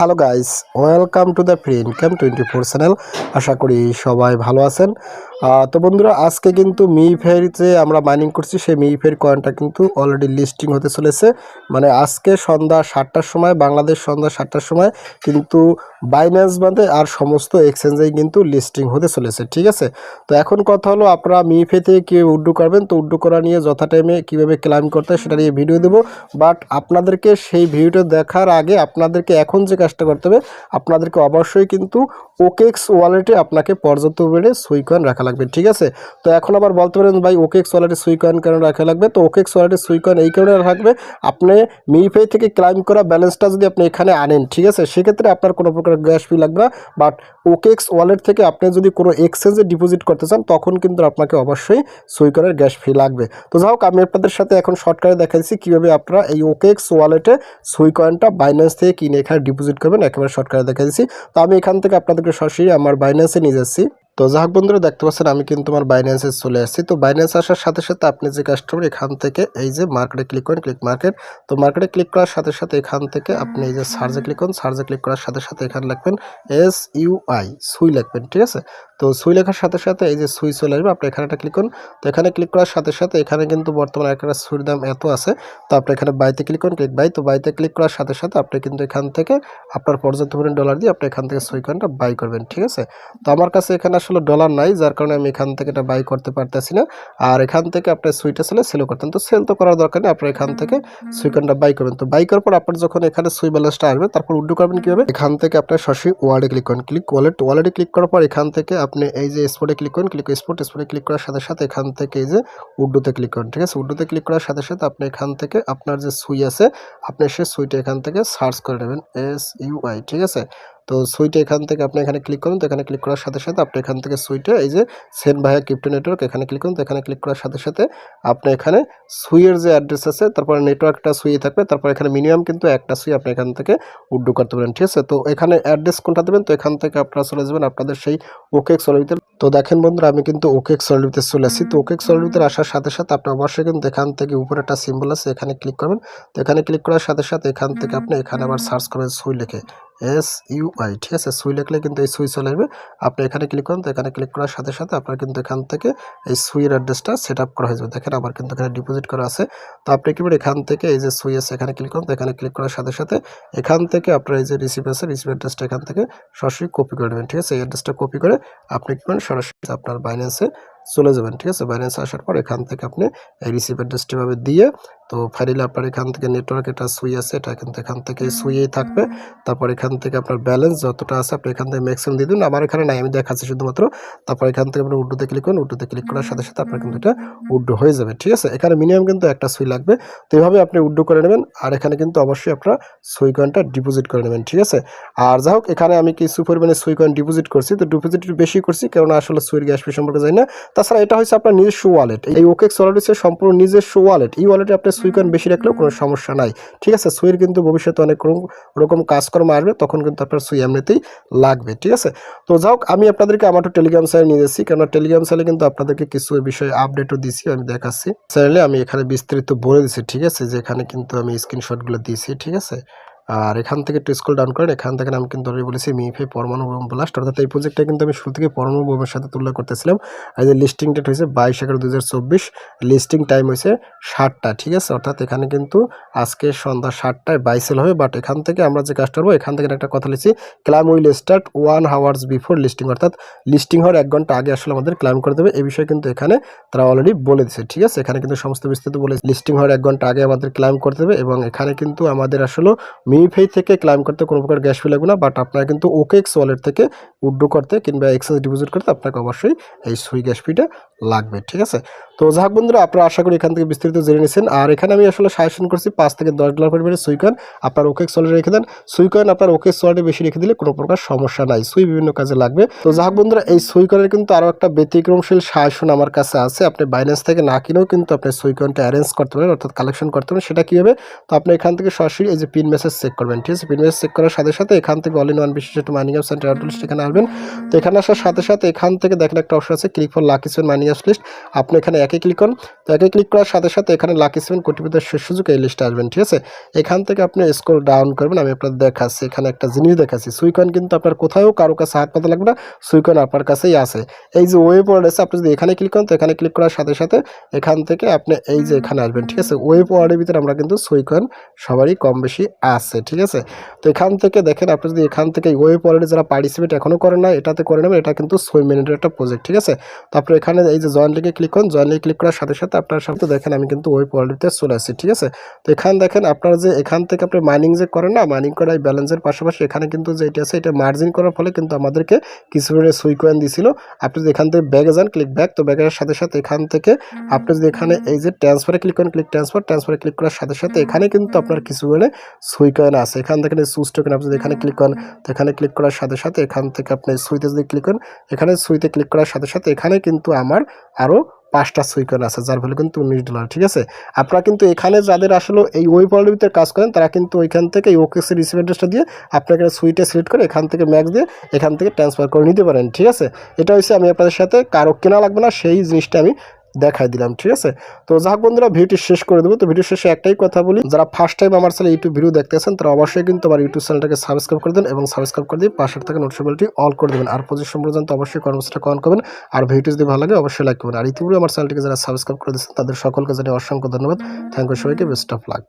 Hello guys welcome to the free income twenty four channel আশা করি সবাই ভালো আছেন। তো বন্ধুরা, আজকে কিন্তু মি ফের যে আমরা মাইনিং করছি। সেই মি ফের কয়েনটা কিন্তু অলরেডি লিস্টিং হতে চলেছে। মানে আজকে সন্ধ্যা সাতটার সময়, বাংলাদেশ সন্ধ্যা সাতটার সময় কিন্তু বাইন্যান্স বাদে আর সমস্ত এক্সচেঞ্জেই কিন্তু লিস্টিং হতে চলেছে, ঠিক আছে? তো এখন কথা হলো, আপনারা মি ফে থেকে কীভাবে উড্ডু করবেন? তো উড্ডু করা নিয়ে যথা টাইমে কীভাবে ক্লাইম করতে হয়, সেটা নিয়ে ভিডিও দেবো। বাট আপনাদেরকে সেই ভিডিওটা দেখার আগে আপনাদেরকে এখন যে কাজটা করতে হবে, আপনাদেরকে অবশ্যই কিন্তু ওকেক্স ওয়ালেটে আপনাকে পর্যাপ্ত বেড়ে সুই কয়েন রাখা লাগবে, ঠিক আছে? তো এখন আবার বলতে পারেন, ভাই ওকেক্স ওয়ালেটে সুই কয়েন কেন রাখা লাগবে? তো ওকেক্স ওয়ালেটে সুই কয়েন এই কারণে রাখবে, আপনি মিপে থেকে ক্লাইম করা ব্যালেন্সটা যদি আপনি এখানে আনেন, ঠিক আছে? সেক্ষেত্রে আপনার কোনো প্রকার গ্যাস ফি লাগবে না। বাট ওকেক্স ওয়ালেট থেকে আপনি যদি কোনো এক্সচেঞ্জে ডিপোজিট করতে চান, তখন কিন্তু আপনাকে অবশ্যই সুই কয়েনের গ্যাস ফি লাগবে। তো যাই হোক, আমি আপনাদের সাথে এখন শর্টকাটে দেখা দিচ্ছি কীভাবে আপনারা এই ওকেক্স ওয়ালেটে সুই কয়েনটা বাইন্যান্স থেকে কিনে এখানে ডিপোজিট করবেন, একেবারে শর্টকাটে দেখা দিচ্ছি তো আমি এখান থেকে আপনাদেরকে সরাসরি আমার বাইন্যান্সে নিয়ে যাচ্ছি। তো যাক বন্ধুরা, দেখতে পাচ্ছেন আমি কিন্তু আমার বাইন্যান্সে চলে আসছি। তো বাইন্যান্স আসার সাথে সাথে আপনি যে কাস্টমার এখান থেকে এই যে মার্কেটে ক্লিক করেন ক্লিক মার্কেট তো মার্কেটে ক্লিক করার সাথে সাথে এখান থেকে আপনি এই যে সার্জে ক্লিক করুন সার্জে ক্লিক করার সাথে সাথে এখানে লিখবেন এস ইউ আই সুই লিখবেন, ঠিক আছে? তো সুই লেখার সাথে সাথে এই যে সুই চলে আসবে, আপনি এখানে ক্লিক করুন। তো এখানে ক্লিক করার সাথে সাথে এখানে কিন্তু বর্তমানে একটা সুইর দাম এত আছে, তো আপনি এখানে বাইতে ক্লিক করুন ক্লিক বাই তো বাইতে ক্লিক করার সাথে সাথে আপনি কিন্তু এখান থেকে আপনার পর্যাপ্ত পরিমাণ ডলার দিয়ে আপনি এখান থেকে সুই কয়েনটা বাই করবেন, ঠিক আছে? তো আমার কাছে এখানে আসলে ডলার নাই যার কারণে আমি এখান থেকে এটা বাই করতে পারতেছি না। আর এখান থেকে আপনার সুইটা ছেলে সেলও করতেন। তো সেল তো করার দরকার নেই আপনার এখান থেকে সুই কয়েনটা বাই করবেন। তো বাই করার পর আপনার যখন এখানে সুই ব্যালেন্সটা আসবে তারপর উড্ডু করবেন কীভাবে? এখান থেকে আপনার সরাসরি ওয়ার্ডে ক্লিক করেন। ক্লিক ওয়ালেট ওয়ালেটে ক্লিক করার পর এখান থেকে আপনি এই যে স্পটে ক্লিক করেন ক্লিক স্পট স্পটে ক্লিক করার সাথে সাথে এখান থেকে এই যে উড্ডুতে ক্লিক করেন ঠিক আছে? উড্ডুতে ক্লিক করার সাথে সাথে আপনি এখান থেকে আপনার যে সুই আছে আপনি সে সুইটা এখান থেকে সার্চ করে নেবেন এস ইউ আই ঠিক আছে? তো সুইটে এখান থেকে আপনি এখানে ক্লিক করুন তো এখানে ক্লিক করার সাথে সাথে আপনি এখান থেকে সুইটে এই যে সেন ভাইয়া ক্রিপ্টো নেটওয়ার্ক এখানে ক্লিক করুন তো এখানে ক্লিক করার সাথে সাথে আপনি এখানে সুইয়ের যে অ্যাড্রেস আছে তারপরে নেটওয়ার্কটা সুইয়ে থাকবে তারপর এখানে মিনিমাম কিন্তু একটা সুই আপনি এখান থেকে উড্ডু করতে পারেন ঠিক আছে? তো এখানে অ্যাড্রেস কোনটা দেবেন? তো এখান থেকে আপনারা চলে যাবেন আপনাদের সেই ওকে সলিভিতে তো দেখেন বন্ধুরা আমি কিন্তু ওকে সলিভিতে চলে আসি তো ওকে সলিভিতে আসার সাথে সাথে আপনি অবশ্যই কিন্তু এখান থেকে উপরে একটা সিম্বল আছে এখানে ক্লিক করবেন। তো এখানে ক্লিক করার সাথে সাথে এখান থেকে আপনি এখানে আবার সার্চ করবেন সুই লিখে। এস ইউ আই ঠিক আছে? সুই লিখলে কিন্তু এই সুই চলে আসবে। আপনি এখানে ক্লিক করুন, তো এখানে ক্লিক করার সাথে সাথে আপনার কিন্তু এখান থেকে এই সুইয়ের অ্যাড্রেসটা সেট আপ করা হয়ে যাবে। দেখেন আবার কিন্তু এখানে ডিপোজিট করা আছে। তো আপনি কি এখান থেকে এই যে সুই আছে, এখানে ক্লিক করুন, তো এখানে ক্লিক করার সাথে সাথে এখান থেকে আপনার এই যে রিসিভ আছে রিসিভ অ্যাড্রেসটা এখান থেকে সরাসরি কপি করে নেবেন, ঠিক আছে? এই অ্যাড্রেসটা কপি করে আপনি কি করেন সরাসরি আপনার বাইন্যান্সে চলে যাবেন ঠিক আছে? বাইন্যান্সে আসার পর এখান থেকে আপনি এই রিসিভ অ্যাড্রেসটি ভাবে দিয়ে তো ফাইনালি আপনার এখান থেকে নেটওয়ার্ক এটা সুই আছে এটা কিন্তু এখান থেকে সুইয়েই থাকবে। তারপর এখান থেকে আপনার ব্যালেন্স যতটা আছে আপনি এখান থেকে ম্যাক্সিমাম দিয়ে দিন। আমার এখানে নাই আমি দেখাচ্ছি শুধুমাত্র। তারপর এখান থেকে আপনি উড্ডুতে ক্লিক করুন উড্ডুতে ক্লিক করার সাথে সাথে আপনার কিন্তু এটা উড্ডু হয়ে যাবে ঠিক আছে? এখানে মিনিমাম কিন্তু একটা সুই লাগবে। তো এইভাবে আপনি উড্ডু করে নেবেন আর এখানে কিন্তু অবশ্যই আপনার সুই কয়েনটা ডিপোজিট করে নেবেন ঠিক আছে? আর যাই হোক এখানে আমি কিছু পরিমাণে সুই কয়েন ডিপোজিট করছি। তো ডিপোজিট বেশি করছি কারণ আসলে সুইয়ের গ্যাস সম্পর্কে জানি না। তাছাড়া এটা হচ্ছে আপনার নিজস্ব ওয়ালেট এই ওকেক্স ওয়ালেট হচ্ছে সম্পূর্ণ নিজস্ব ওয়ালেট এই ওয়ালেটে আপনি সুই কয়েন বেশি রাখলেও কোনো সমস্যা নাই। ঠিক আছে? সুইয়ের কিন্তু ভবিষ্যতে অনেক রকম- কাজকর্ম আসবে, তখন কিন্তু আপনার সুই এমনিতেই লাগবে, ঠিক আছে? তো যাই হোক, আমি আপনাদেরকে আমার টেলিগ্রাম চ্যানেল নিয়ে যাচ্ছি কেননা টেলিগ্রাম চ্যানেলে কিন্তু আপনাদেরকে কিছু বিষয়ে আপডেটও দিছি আমি দেখাচ্ছি। চ্যানেলে আমি এখানে বিস্তারিত বলে দিচ্ছি ঠিক আছে? যে এখানে কিন্তু আমি স্ক্রিনশটগুলো দিয়েছি, ঠিক আছে? আর এখান থেকে একটু স্কুল ডাউন করেন, এখান থেকে আমি কিন্তু বলেছি মিফে পরমাণু বোম ব্লাস্ট অর্থাৎ এই প্রজেক্টটা কিন্তু আমি শুরু থেকে পরমাণু বোমের সাথে তুলনা করতেছিলাম। আর যে লিস্টিং ডেট হয়েছে বাইশ এগারো দু লিস্টিং টাইম হয়েছে ষাটটা ঠিক আছে? অর্থাৎ এখানে কিন্তু আজকে সন্ধ্যা সাতটায় বাইসেল হবে বাট এখান থেকে আমরা যে কাজটা করব, এখান থেকে একটা কথা লিখছি claim will start one hours before listing অর্থাৎ লিস্টিং হওয়ার এক ঘণ্টা আগে আসলে আমাদের ক্লাইম করে দেবে এই বিষয়ে কিন্তু এখানে তারা অলরেডি বলে দিচ্ছে ঠিক আছে? এখানে কিন্তু সমস্ত বিস্তারিত বলে লিস্টিং হওয়ার এক ঘণ্টা আগে আমাদের ক্লাইম করতে দেবে, এবং এখানে কিন্তু আমাদের আসলে মিফেই থেকে ক্লাইম করতে কোনো প্রকার গ্যাস ফি লাগবে না বাট আপনারা কিন্তু ওকেক্স ওয়ালেট থেকে উড্ডু করতে কিংবা এক্সচেঞ্জ ডিপোজিট করতে আপনাকে অবশ্যই এই সুই গ্যাস ফিটা লাগবে, ঠিক আছে? তো যাক বন্ধুরা, আপনারা আশা করি এখান থেকে বিস্তারিত জেনে নিয়েছেন আর এখানে আমি আসলে সাজেশন করছি, পাঁচ থেকে দশ ডলার পরিমাণে সুইকয়েন আপনার ওকেক্স ওয়ালেটে রেখে দেন। সুইকয়েন আপনার ওকেক্স ওয়ালেটে বেশি রেখে দিলে কোনো প্রকার সমস্যা নাই, সুই বিভিন্ন কাজে লাগবে। তো যাক বন্ধুরা, এই সুইকয়েনের কিন্তু আরও একটা ব্যতিক্রমশীল সাজেশন আমার কাছে আছে। আপনি বাইন্যান্স থেকে না কিনেও কিন্তু আপনি সুইকয়েনটা অ্যারেঞ্জ করতে পারেন, অর্থাৎ কালেকশন করতে পারেন, সেটা কীভাবে? তো আপনি এখান থেকে সরাসরি এই যে পিন মেসেজ চেক করবেন, ঠিক আছে? পিন চেক করার সাথে সাথে এখান থেকে অল ইন ওয়ান বিশেষ একটা মাইনিং অ্যাপ সেন্টার লিস্ট এখানে আসবেন। তো এখানে আসার সাথে সাথে এখান থেকে দেখেন একটা অপশন আছে ক্লিক ফর লাকি সেন মাইনিং অ্যাপ লিস্ট আপনি এখানে একে ক্লিক করুন। তো একে ক্লিক করার সাথে সাথে এখানে লাকি সেভেন কোটিপতির শেষ সুযোগ এই লিস্টে আসবেন, ঠিক আছে? এখান থেকে আপনি স্ক্রল ডাউন করবেন, আমি আপনাদের দেখাচ্ছি। এখানে একটা জিনিস দেখাচ্ছি সুইকয়েন কিন্তু আপনার কোথাও কারও কাছে হাত পাতা লাগবে না সুইকয়েন আপনার কাছেই আছে। এই যে ওয়েব ওয়ার্ড আছে, আপনি যদি এখানে ক্লিক করেন, তো এখানে ক্লিক করার সাথে সাথে এখান থেকে আপনি এই যে এখানে আসবেন, ঠিক আছে? ওয়েব ওয়ার্ডের ভিতরে আমরা কিন্তু সুইকয়েন সবারই কম বেশি আছে। ঠিক আছে? তো এখান থেকে দেখেন আপনি যদি এখান থেকে ওয়েব ওয়ার্ডে যারা পার্টিসিপেট এখনও করেন না এটাতে করে নেবেন এটা কিন্তু ছয় মিনিটের একটা প্রজেক্ট ঠিক আছে? তারপরে এখানে এই যে জয়েন লিখে ক্লিক করুন জয়েন লিখে ক্লিক করার সাথে সাথে আপনার সাথে দেখেন আমি কিন্তু ওয়েব ওয়ার্ল্ডে চলে আসছি ঠিক আছে? তো এখান দেখেন আপনার যে এখান থেকে আপনি মাইনিং যে করেন না মাইনিং করা এই ব্যালেন্সের পাশাপাশি এখানে কিন্তু যেটা আছে এটা মার্জিন করার ফলে কিন্তু আমাদেরকে কিছু সুই কয়েন দিছিল। আপনি যদি এখান থেকে ব্যাগে যান ক্লিক ব্যাক তো ব্যাগের সাথে সাথে এখান থেকে আপনি যদি এখানে এই যে ট্রান্সফারে ক্লিক করেন ক্লিক ট্রান্সফার ট্রান্সফারে ক্লিক করার সাথে সাথে এখানে কিন্তু আপনার কিছু মানে সুই কয়েন আছে এখান থেকে সুইচ টোকেন আপনি যদি এখানে ক্লিক করেন তো এখানে ক্লিক করার সাথে সাথে এখান থেকে আপনি সুইতে যদি ক্লিক করেন এখানে সুইতে ক্লিক করার সাথে সাথে এখানে কিন্তু আমার আরও পাঁচটা সুইকন আছে যার ফলে কিন্তু উনিশ ডলার ঠিক আছে? আপনারা কিন্তু এখানে যাদের আসলে এই ওয়েব ওয়ার্ল্ডের ভিতরে কাজ করেন তারা কিন্তু ওইখান থেকে এই ওকেসি রিসিভ অ্যাড্রেসটা দিয়ে আপনাকে সুইটে সিলেক্ট করে এখান থেকে ম্যাক্স দিয়ে এখান থেকে ট্রান্সফার করে নিতে পারেন ঠিক আছে? এটা হচ্ছে আমি আপনাদের সাথে কারও কেনা লাগবে না সেই জিনিসটা আমি দেখাই দিলাম, ঠিক আছে? তো যাক বন্ধুরা, ভিডিওটি শেষ করে দেবো। তো ভিডিও শেষে একটাই কথা বলি, যারা ফার্স্ট টাইম আমার চ্যানেল ইউটিউব ভিডিও দেখতেছেন তারা অবশ্যই কিন্তু আমার ইউটিউব চ্যানেলটাকে সাবস্ক্রাইব করে দেন এবং সাবস্ক্রাইব করে দিয়ে পাশের থেকে নোটিফিকেশনটি অল করে দেবেন। আর পজিশন পর্যন্ত অবশ্যই কর্মসূচিটা কন করবেন। আর ভিডিও যদি ভালো লাগে, অবশ্যই লাইক করবেন। আর ইতিপূর্বে আমার চ্যানেলটিকে যারা সাবস্ক্রাইব করে দিচ্ছেন তাদের সকলকে জানিয়ে অসংখ্য ধন্যবাদ। থ্যাংক ইউ সবাইকে বেস্ট অফ লাক